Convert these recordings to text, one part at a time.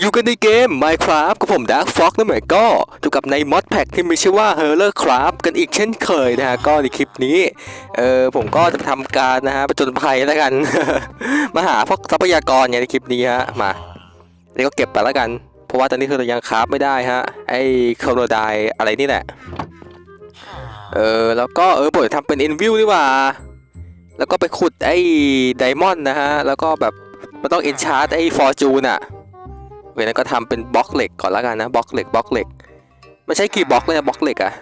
อยู่กันในเกม Minecraft กับผม Dark Fox นั่นหมายก็อยู่กับในมอดแพ็กที่มีชื่อว่า h e r l e r Craft กันอีกเช่นเคยนะฮะก็ในคลิปนี้เออผมก็จะทำการนะฮะประจนภัยแล้วกัน มาหาพวกทรัพยากรเนี่ยในคลิปนี้ฮะมาแล้วก็เก็บไปแล้วกัน เพราะว่าตอนนี้คือเรายังคราฟไม่ได้ฮะไอ้โคโนไดอะไรนี่แหละเออแล้วก็เออผมจะทำเป็นอินวิวดีกว่า แล้วก็ไปขุดไอ้ไดมอนด์นะฮะแล้วก็แบบมันต้องเอนชาร์ตไอ้ฟอร์จูนอะ เวลาก็ทำเป็นบล็อกเหล็กก่อนล้วกันนะบล็อกเหล็กบล็อกเหล็กไม่ใช่กี่บล็อกเลยนะบล็อกเหล็กอะ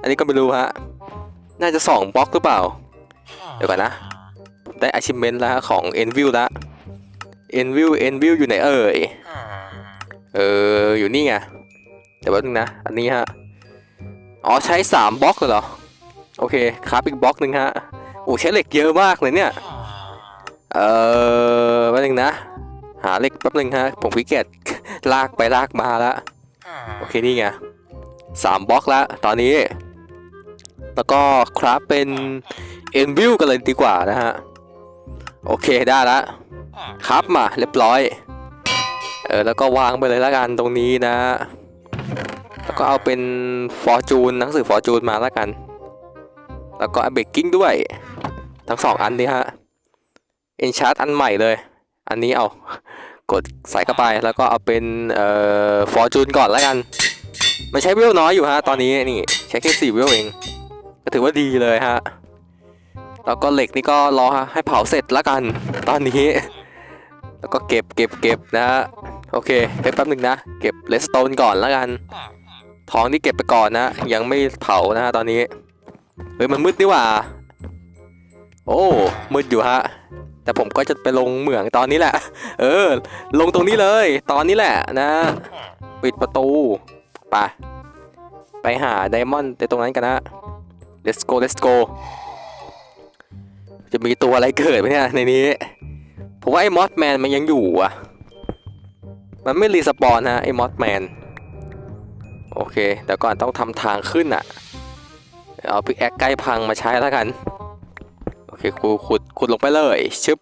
อันนี้ก็ไม่รู้ฮะน่าจะสองบล็อกหรือเปล่า เดี๋ยวก่อนนะ ได้ achievement แล้วของ Enview แล้ว Enview Enview อยู่ไหนเอ่ยเอออยู่นี่ไงเดี๋ยวแป๊บนึงนะ อันนี้ฮะอ๋อใช้สามบล็อกเลยเหรอโอเคครับอีกบล็อกหนึ่งฮะโอ้ใช้เหล็กเยอะมากเลยเนี่ยเออแป๊บนึงนะ หาเหล็กแป๊บนึงฮะ ผมพิเกตลากไปลากมาแล้วโอเคนี่ไงสามบล็อกแล้วตอนนี้ แล้วก็คราฟเป็นเอ็นวิวกันเลยดีกว่านะฮะ โอเคได้แล้วครับมาเรียบร้อย เออแล้วก็วางไปเลยแล้วกันตรงนี้นะ แล้วก็เอาเป็นฟอร์จูนหนังสือฟอร์จูนมาแล้วกัน แล้วก็เบกกิ้งด้วย ทั้งสองอันนี้ฮะเอนชาร์ตอันใหม่เลย อันนี้เอา กดใส่เข้าไปแล้วก็เอาเป็นเอ่อฟอร์จูนก่อนแล้วกัน มันใช้เวลน้อยอยู่ฮะตอนนี้นี่ใช้แค่สี่เวลเอง ก็ถือว่าดีเลยฮะ แล้วก็เหล็กนี่ก็รอให้เผาเสร็จแล้วกัน ตอนนี้ แล้วก็เก็บเก็บเก็บนะฮะโอเคแป๊บหนึ่งนะ เก็บเลสโตนก่อนแล้วกันทองที่เก็บไปก่อนนะ ยังไม่เผานะฮะตอนนี้เฮ้ยมันมืดนี่หว่า โอ้มืดอยู่ฮะ แต่ผมก็จะไปลงเหมืองตอนนี้แหละ เออ ลงตรงนี้เลย ตอนนี้แหละนะ ปิดประตูไปไปหาไดมอนด์ในตรงนั้นกันนะ let's go let's go จะมีตัวอะไรเกิดไหมเนี่ยในนี้ ผมว่าไอ้มอสแมนมันยังอยู่อะ มันไม่รีสปอนฮะไอ้มอสแมนโอเคแต่ก่อนต้องทำทางขึ้นอะ เอาพิกแอคใกล้พังมาใช้แล้วกัน เคครูขุดขุดลงไปเลยชึบ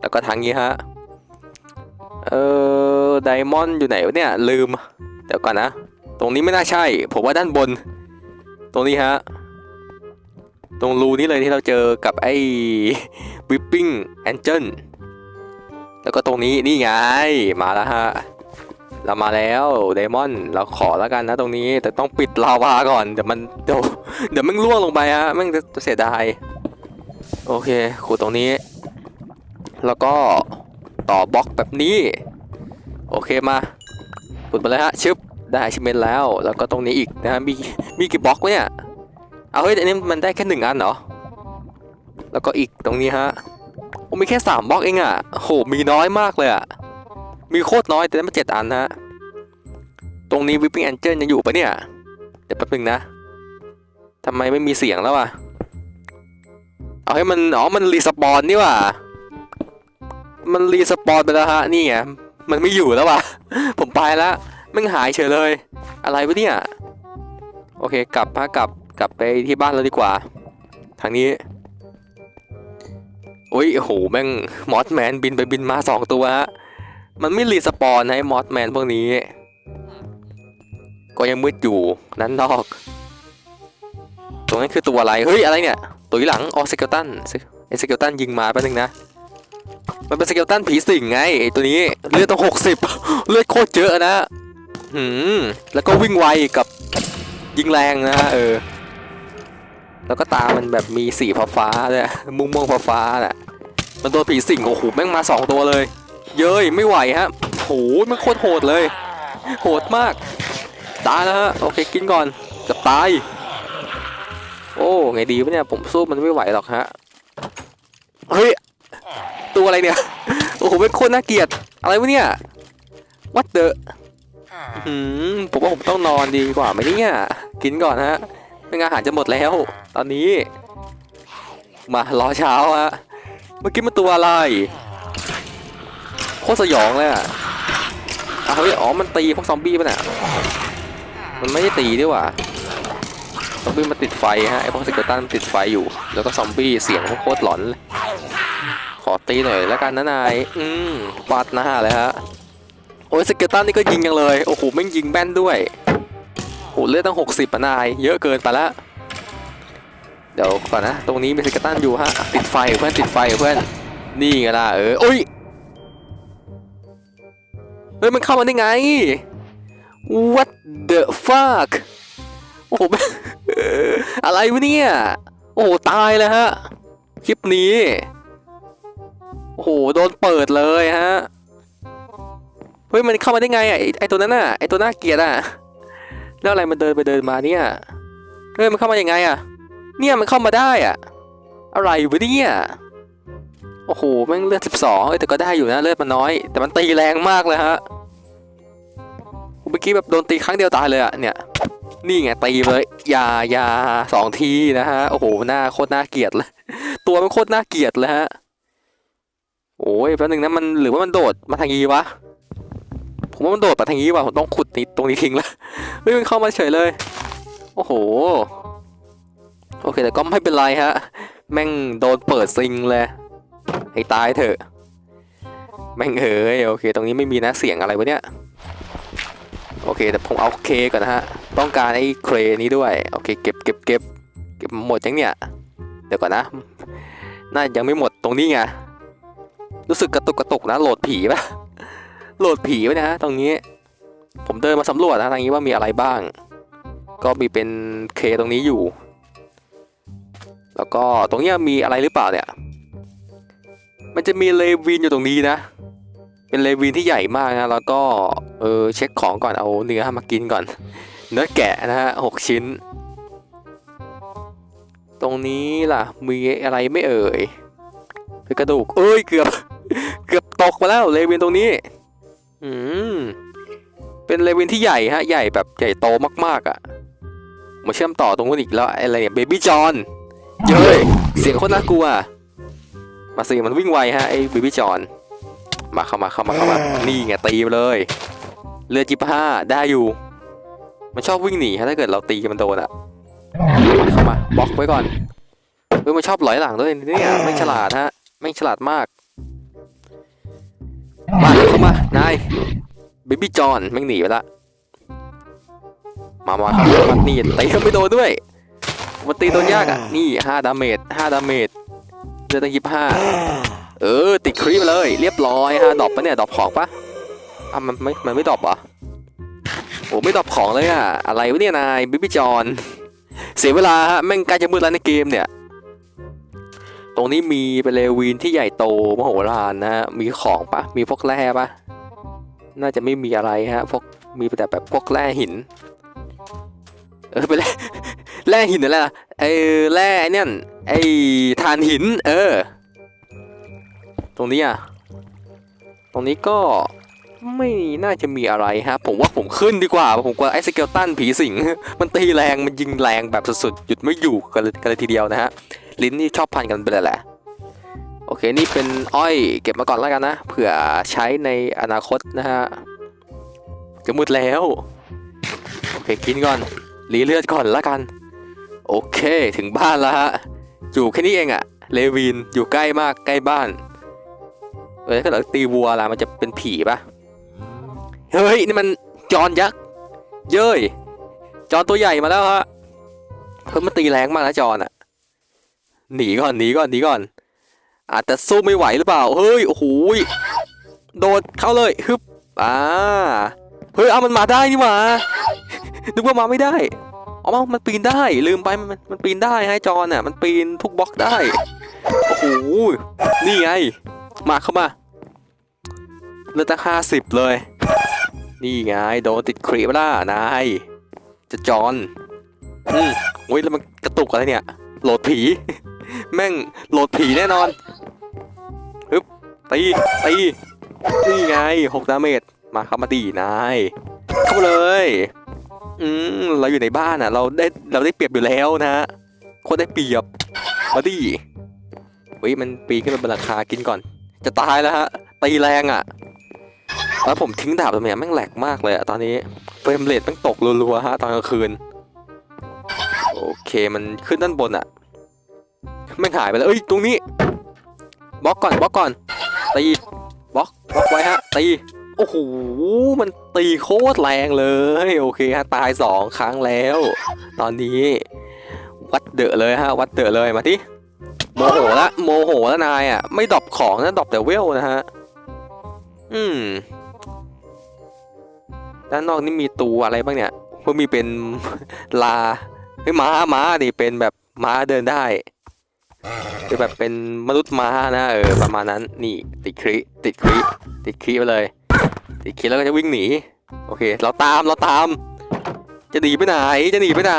แล้วก็ทางนี้ฮะเออไดมอนด์อยู่ไหนวะเนี่ยลืมเดี๋ยวก่อนนะ ตรงนี้ไม่น่าใช่ ผมว่าด้านบน ตรงนี้ฮะตรงรูนี้เลยที่เราเจอกับไอ้วิปปิ้งแอนเจิลแล้วก็ตรงนี้นี่ไงมาแล้วฮะเรามาแล้วเดมอนเราขอแล้วกันนะตรงนี้แต่ต้องปิดลาวาก่อน เดี๋ยวมันเดี๋ยวเดี๋ยวมันล่วงลงไปฮะม่งจะเสียดาย โอเคขุดตรงนี้ แล้วก็ต่อบล็อกแบบนี้ โอเคมาขุดมาเลยฮะชึบได้ชิเมนแล้ว แล้วก็ตรงนี้อีกนะฮะมีมีกี่บล็อกวะเนี่ยเอาเฮ้ยอันนี้มันได้แค่หนึ่งอันเหรอแล้วก็อีกตรงนี้ฮะโอ้มีแค่สามบล็อกเองอะ่ะโหมีน้อยมากเลยอะ่ะมีโคตรน้อยแต่ได้มาเจ็ดอันฮะตรงนี้วิปปิ้งแอนเจิลยังอยู่ปะเนี่ยเดี๋ยวแป๊บนึงนะทำไมไม่มีเสียงแล้วอะ เอาให้มันอ๋อมันรีสปอนนี่ว่ะมันรีสปอนไปแล้วฮะนี่ไงมันไม่อยู่แล้วว่ะ ผมไปแล้วม่งหายเฉยเลย อะไรวะเนี่ยโอเคกลับฮะกลับกลับไปที่บ้านเราดีกว่า ทางนี้โอ้ยโหแม่งมอสแมนบินไปบินมาสองตัวฮะมันไม่รีสปอนให้มอสแมนพวกนี้ ก็ยังมืดอยู่นั้นนอก รงนั้นคือตัวอะไร เฮ้ย อะไรเนี่ย ตัวอยู่หลังออสเกลตันไอสเกลตันยิงมาแป๊บนึงนะ มันเป็นสเกลตันผีสิงไงตัวนี้เลือดต้องหกสิบเลือดโคตรเยอะนะหืมแล้วก็วิ่งไวกับยิงแรงนะเออ แล้วก็ตามันแบบมีสีฟ้าฟ้าเลยม่วงม่วงฟ้าฟ้าน่ะมันตัวผีสิงโอ้โหแม่งมาสองตัวเลย เย้ยไม่ไหวฮะโหมันโคตรโหดเลย โหดมากตายแล้วฮะโอเคกินก่อนเกับตาย โอ้ไงดีวะเนี่ยผมสู้มันไม่ไหวหรอกฮะเฮ้ยตัวอะไรเนี่ยโอ้โหเป็นคตรน่าเกลียดอะไรวะเนี่ย what the อืมผมว่าผมต้องนอนดีกว่าไหมเนี่ยกินก่อนฮะไม่งั้นอาหารจะหมดแล้ว ตอนนี้ มารอเช้าฮะเมื่อกี้มันตัวอะไรโคตรสยองเลยอะอะเฮ้ยอ๋อมันตีพวกซอมบี้ป่ะเนี่ยมันไม่ได้ตีด้วยว่ะ ซอมบี้มันติดไฟฮะไอพวกสเกลตันติดไฟอยู่ แล้วก็ซอมบี้เสียงโคตรหลอนเลยขอตีหน่อยแล้วกันนะนายอืมฟาดหน้าเลยฮะโอ้ยสเกลตันนี่ก็ยิงยังเลยโอ้โหแม่งยิงแม่นด้วยโหเลือดตั้งหกสิบปะนาย เยอะเกินไปละเดี๋ยวก่อนนะ ตรงนี้มีสเกลตันอยู่ฮะติดไฟเพื่อนติดไฟเพื่อนนี่ไงล่ะเออโอ้ยเฮ้ยมันเข้ามาได้ไง What the fuck โอ้โห อะไรวะเนี่ย โอ้โหตายเลยฮะ คลิปนี้ โอ้โห โดนเปิดเลยฮะ เฮ้ย มันเข้ามาได้ไงอะไอตัวนั้นน่ะ ไอตัวน่าเกลียดอะ แล้วอะไรมันเดินไปเดินมาเนี่ย เฮ้ย มันเข้ามาอยังไงอะ เนี่ยมันเข้ามาได้อะ อะไรวะเนี่ยโอ้โห แม่งเลือดสิบสองแต่ก็ได้อยู่นะ เลือดมันน้อย แต่มันตีแรงมากเลยฮะเมื่อกี้แบบโดนตีครั้งเดียวตายเลยอะเนี่ย นี่ไงตีเลยยายาสองทีนะฮะโอ้โหหน้าโคตรน่าเกลียดเลย ตัวมันโคตรน่าเกลียดเลยฮะโอ้ยแป๊บนึงนะมันหรือว่ามันโดดมาทางนี้วะผมว่ามันโดดมาทางนี้ว่ะผมต้องขุดนี่ตรงนี้ทิ้งล้วเฮ้ยมันเข้ามาเฉยเลย โอ้โห โอเคแต่ก็ไม่เป็นไรฮะ แม่งโดนเปิดซิงเลยให้ตายเถอะ แม่งเอ้ยโอเค ตรงนี้ไม่มีนะเสียงอะไรวะเนี่ย โอเคแต่ผมเอาเคก่อนนะฮะ ต้องการไอ้เครนี้ด้วย โอเค เก็บเก็บเก็บเก็บหมดยังเนี่ย เดี๋ยวก่อนนะ น่ายังไม่หมดตรงนี้ไง รู้สึกกระตุกกระตุกนะ โหลดผีปะโหลดผีไว้นะฮะตรงนี้ ผมเดินมาสำรวจนะทางนี้ว่ามีอะไรบ้าง ก็มีเป็นเคตรงนี้อยู่ แล้วก็ตรงนี้มีอะไรหรือเปล่าเนี่ย มันจะมีเลวินอยู่ตรงนี้นะ เป็นเลวินที่ใหญ่มากนะแล้วก็เออเช็คของก่อนเอาเนื้อมากินก่อน เนื้อแกะนะฮะหกชิ้น ตรงนี้ล่ะมีอะไรไม่เอ่ยคือกระดูก เอ้ยเกือบ เกือบตกมาแล้วเลวินตรงนี้ อืมเป็นเลวินที่ใหญ่ฮะ ใหญ่แบบใหญ่โตมากๆอะ่ะมาเชื่อมต่อตรงนู้นอีกแล้วอะไรเนี่ยเบบี้จอนเย้ยเสียงโคตรน่ากลัว มาสิมันวิ่งไวฮะไอ้เบบี้จอน มาเข้ามาเข้ามาเข้ามา นี่ไงตีไปเลยเลือดจิบห้าได้อยู่ มันชอบวิ่งหนีฮะถ้าเกิดเราตีมันโดนอะเข้ามาบล็อกไว้ก่อนเฮ้ยมันชอบหลอยหลังด้วยเนี่ยไม่งฉลาดฮะไม่งฉลาดมาก มาเข้ามานายเบบี้จอนแม่งหนีไปละมามาครับมันนี่ตีไม่โดนด้วย มันตีโดนยากอะ นี่ห้าดาเมจห้าดาเมจเลือดตั้งยี่ห้า เออ ติดครีปเลย เรียบร้อยฮะดรอปปะเนี่ยดรอปของปะอะมันไม่มันไม่ดรอปเหรอโอ้ไม่ดรอปของเลยอะอะไรวะเนี่ยนายบิบิจอนเสียเวลาฮะแม่งใกล้จะมืดแล้วในเกมเนี่ย ตรงนี้มีเป็นเลวินที่ใหญ่โตมโหฬารนะฮะมีของปะมีพวกแร่ปะน่าจะไม่มีอะไรฮะพวกมีแต่แบบพวกแร่หินเออเป็นแร่แร่หินอะไรล่ะไอ้แร่ไอเนี่ยไอ้ถ่านหิน เออ รงนี้อะ ตรงนี้ก็ไม่น่าจะมีอะไรฮะ ผมว่าผมขึ้นดีกว่า ผมกลัวไอ้สเกลตันผีสิง มันตีแรง มันยิงแรงแบบสุดๆ หยุดไม่อยู่กันเลยกันเลยทีเดียวนะฮะ ลิ้นนี่ชอบพันกันไปเลยแหละ โอเค นี่เป็นอ้อยเก็บมาก่อนแล้วกันนะ เผื่อใช้ในอนาคตนะฮะ จะมืดแล้ว โอเค กินก่อน รีเลือดก่อนแล้วกัน โอเค ถึงบ้านแล้วฮะ อยู่แค่นี้เองอะเลวิน อยู่ใกล้มาก ใกล้บ้าน ออถ้าเกิดตีวัวล่ะมันจะเป็นผีปะเฮ้ยนี่มันจอนยักษ์เย้ยจอนตัวใหญ่มาแล้วฮะเพิ่มมาตีแรงมากนะจอนอะหนีก่อนหนีก่อนหนีก่อน อาจจะสู้ไม่ไหวหรือเปล่าเฮ้ยโอ้โหโดดเข้าเลยฮึบอ่าเฮ้ยเอามันมาได้นี่หว่านึกว่ามาไม่ได้อ๋อมันปีนได้ ลืมไปมันมันปีนได้ให้จอนอะมันปีนทุกบล็อกได้ โอ้โห นี่ไง มาเข้ามา เลือดตั้งห้าสิบเลย นี่ไงโดนติดครีปล่ะนาย จะจอนอืมโอ้ยแล้วมันกระตุกอะไรเนี่ย โหลดผี แม่งโหลดผีแน่นอนฮึบตีตีนี่ไงหกดาเมจมาเข้ามาดีนาย เข้ามาเลยอืมเราอยู่ในบ้านอะ เราได้เราได้เปรียบอยู่แล้วนะโคตรได้เปรียบมาดิเฮ้ยมันปีนขึ้นมาบนหลังคากินก่อน จะตายแล้วฮะตีแรงอะ แล้วผมทิ้งดาบตรงเนี้ยแม่งแหลกมากเลยอะตอนนี้เฟรมเรทแม่งตกรัวๆฮะตอนกลางคืน โอเคมันขึ้นด้านบนอะแม่งหายไปแล้วเอ้ยตรงนี้บล็อกก่อนบล็อกก่อนตีบล็อกบล็อกไว้ฮะตีโอ้โหมันตีโคตรแรงเลยโอเคฮะตายสองครั้งแล้ว ตอนนี้ วัดเดอะเลยฮะวัดเดอะเลยมาที่โมโหละโมโหล้วนายอะ ไม่ดรอปของนะดรอปแต่เวลนะฮะ อืม ด้านนอกนี่มีตัวอะไรบ้างเนี่ยพวกมีเป็นลาเฮ้ยม้าม้าดิเป็นแบบม้าเดินได้เป็นแบบเป็นมนุษย์ม้านะเออประมาณนั้นนี่ติดคริติดคริติดคริไปเลย ติดคริแล้วก็จะวิ่งหนีโอเค เราตามเราตาม จะหนีไปไหนจะหนีไปไหน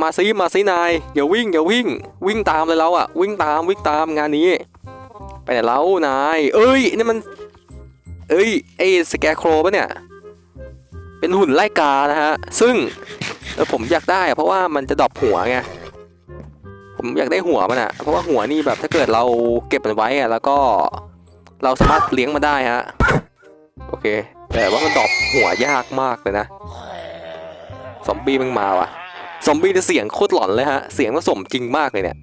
มาซิมาซินายอย่าวิ่งอย่าวิ่ง วิ่งตามเลยเราอะวิ่งตามวิ่งตามงานนี้ ไปไหนแล้วนาย เอ้ยนี่มัน เอ้ยไอ้สแกโครปะเนี่ย เป็นหุ่นไล่กานะฮะ ซึ่งผมอยากได้เพราะว่ามันจะดรอปหัวไง ผมอยากได้หัวมันอะเพราะว่าหัวนี่แบบถ้าเกิดเราเก็บมันไว้อะแล้วก็เราสามารถเลี้ยงมันได้ฮะ โอเค แต่ว่ามันดรอปหัวยากมากเลยนะ ซอมบี้มันมาว่ะ ซอมบี้เนี่ยเสียงโคตรหลอนเลยฮะ เสียงผสมจริงมากเลยเนี่ย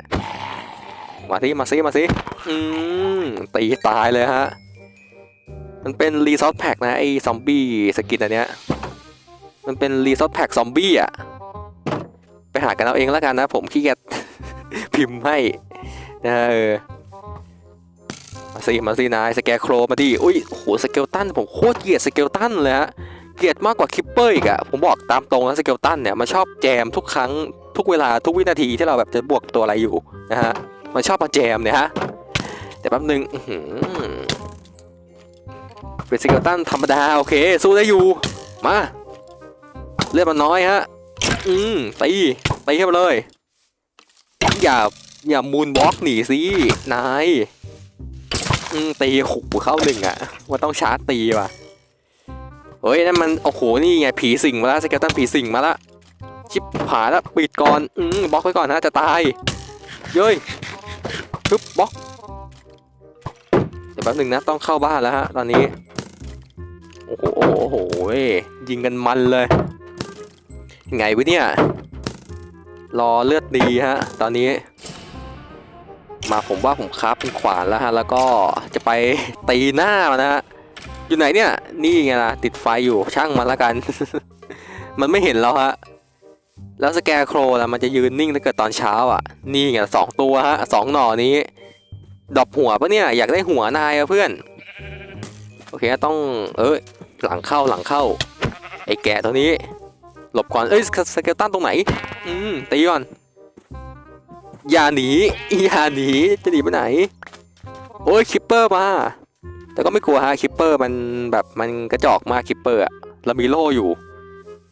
มาที่มาซิมาซิอืมตีตายเลยฮะ มันเป็นรีซอสแพ็กนะไอ้ซอมบี้สกินอันเนี้ย มันเป็นรีซอสแพ็กซอมบี้อะ ไปหากันเอาเองแล้วกันนะ ผมขี้เกียจพิมพ์ให้นะเออมาสิมาสินายสแกโครมาดิอุ้ยโหสเกลตันผมโคตรเกลียดสเกลตันเลยฮะเกลียดมากกว่าคิปเปอร์อีกอะผมบอกตามตรงนะสเกลตันเนี่ยมันชอบแจมทุกครั้งทุกเวลาทุกวินาทีที่เราแบบจะบวกตัวอะไรอยู่นะฮะมันชอบมาแจมเนี่ยฮะแต่แป๊บนึงเป็นสเกลตันธรรมดาโอเคสู้ได้อยู่มา ลือดมันน้อยฮะ อืมตีตีเข้าไปเลย อย่า อย่ามูนบล็อกหนีสิ นาย อืมตีหูเข้าหนึ่งอะว่าต้องชาร์จตีว่ะ เฮ้ย นั่นมัน โอ้โห นี่ไง ผีสิงมาแล้วสเกลตันผีสิงมาแล้วชิบหายแล้วปิดก่อน อืมบล็อกไว้ก่อนนะจะตาย เย้ยปึ๊บบล็อกเดี๋ยวแป๊บหนึ่งนะต้องเข้าบ้านแล้วฮะ ตอนนี้ โอ้โหโอ้โหยิงกันมันเลย ไงวะเนี่ย รอเลือดดีฮะ ตอนนี้ มาผมว่าผมคราฟเป็นขวานแล้วฮะ แล้วก็จะไปตีหน้ามันนะฮะ อยู่ไหนเนี่ย นี่ไงล่ะ ติดไฟอยู่ช่างมันละกัน มันไม่เห็นแล้วฮะ แล้วสแกร์โครล่ะมันจะยืนนิ่งถ้าเกิดตอนเช้าอะ นี่ไงสองตัวฮะสองหน่อนี้ ดอปหัวปะเนี่ย อยากได้หัวนายอะเพื่อน โอเคต้อง เอ้ยหลังเข้าหลังเข้า ไอ้แกะตัวนี้ หลบก่อน เอ้ยสเกลตันตรงไหน อืมตีก่อน อย่าหนี อย่าหนี จะหนีไปไหน โอ้ยคิปเปอร์มา แต่ก็ไม่กลัวฮะคิปเปอร์มันแบบมันกระจอกมากคิปเปอร์อะเรามีโล่อยู่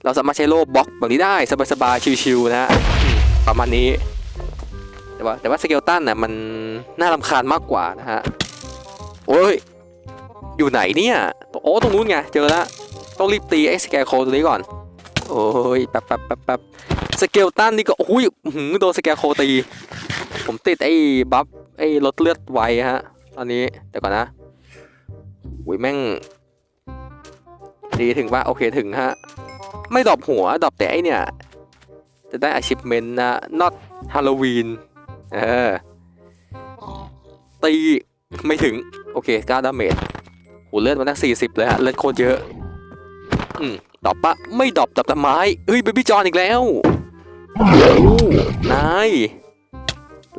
เราสามารถใช้โล่บล็อกแบบนี้ได้สบายๆชิวๆนะฮะประมาณนี้ แต่ว่าแต่ว่าสเกลตันน่ะมันน่ารำคาญมากกว่านะฮะ โอ้ย อยู่ไหนเนี่ย โอ้ตรงนู้นไง เจอแล้ว ต้องรีบตีไอ้สแกลโคตัวนี้ก่อน โอ้ยแป๊บแป๊บแป๊บแป๊บสเกลตันนี่ก็โอ้ยหือโดนสแกลโคตี ผมติดไอ้บัฟไอ้ลดเลือดไวฮะ ตอนนี้เดี๋ยวก่อนนะอุ้ยแม่ง ดีถึงว่าโอเคถึงฮะ ไม่ดอปหัวดอปแต่ไอเนี่ย จะได้ achievement นะ not Halloween เออ ตีไม่ถึง โอเค9ดาเมจโหเลือดมันตั้ง40เลยฮะ เลือดโคตรเยอะ อืม ดอปปะไม่ดอปดอปแต่ไม้เฮ้ยเบบี้จอนอีกแล้วนาย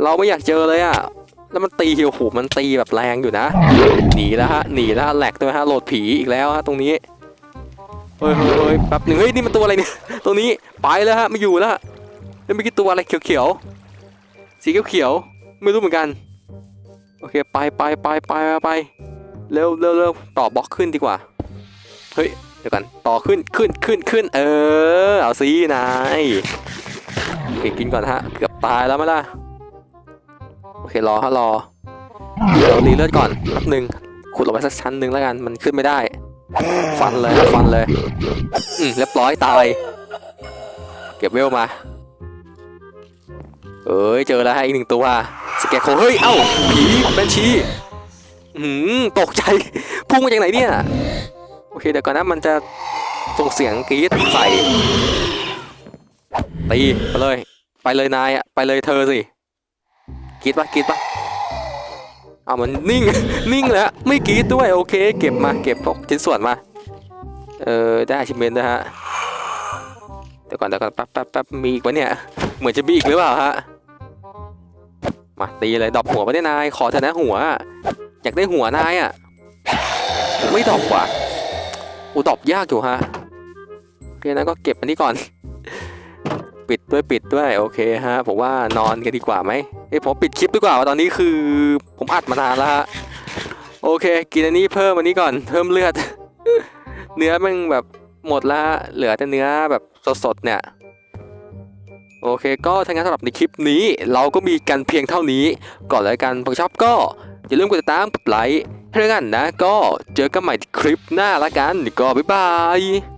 เราไม่อยากเจอเลยอะแล้วมันตีเหี่ยวหูมันตีแบบแรงอยู่นะ หนีแล้วฮะหนีแล้วแหลกด้วยฮะโหลดผีอีกแล้วฮะตรงนี้เฮ้ยเฮ้ยเฮ้ยแป๊บหนึ่งเฮ้ยนี่มันตัวอะไรเนี่ยตรงนี้ไปแล้วฮะไม่อยู่แล้วแล้วเมื่อกี้ตัวอะไรเขียวๆสีเขียวๆไม่รู้เหมือนกันโอเคไปไปไปไปไปเร็วเร็วเร็วต่อบล็อกขึ้นดีกว่า เฮ้ย ดี๋ยวกันต่อขึ้นขึ้นขึ้นขึ้น เออ เอาสินายโอเคกินก่อนฮะ เกือบตายแล้วไหมล่ะ โอเค รอฮะรอเดี๋ยวรีเลือดก่อนแป๊บหนึ่งขุดลงไปสักชั้นหนึ่งแล้วกัน มันขึ้นไม่ได้ ฟันเลยฟันเลย อืมเรียบร้อยตาย เก็บเวลมา เอ้ย เจอแล้วฮะอีกหนึ่งตัวสแกโคเฮ้ย เอ้า ผีเป็นชี อืมตกใจ พุ่งมาจากไหนเนี่ย อเคเดี๋ยวก่อนนะมันจะส่งเสียงกรี๊ดใส่ตีไปเลย ไปเลยนายอะไปเลยเธอสิกรี๊ดปะกรี๊ดปะเอามันนิ่ง นิ่งแล้วไม่กรี๊ดด้วยโอเค เก็บมาเก็บพวกชิ้นส่วนมาเออได้ชิมเมนนะฮะเดี๋ยวก่อนเดี๋ยวก่อนแป๊บแป๊บแป๊บมีอีกวะเนี่ยเหมือนจะมีอีกหรือเปล่าฮะมาตีเลยดอปหัวไปได้นาย ขอเถอะนะหัว อยากได้หัวนายอะไม่ดรอปว่ะ อูดอปยากอยู่ฮะโอเคนะก็เก็บอันนี้ก่อน ปิดด้วยปิดด้วยโอเคฮะผมว่านอนกันดีกว่าไหมเอ้ผมปิดคลิปดีกว่าตอนนี้คือ ผมอัดมานานแล้วฮะโอเค กินอันนี้เพิ่มอันนี้ก่อนเพิ่มเลือด เนื้อมันแบบหมดละเหลือแต่เนื้อแบบสดๆเนี่ยโอเค ก็ถ้างั้นสำหรับในคลิปนี้ เราก็มีกันเพียงเท่านี้ ก่อนแล้วกันพอชอบก็ อย่าลืมกดติดตามกดไลค์ ให้ด้วกันนะ ก็เจอกันใหม่คลิปหน้าละกัน ก็บ๊ายบาย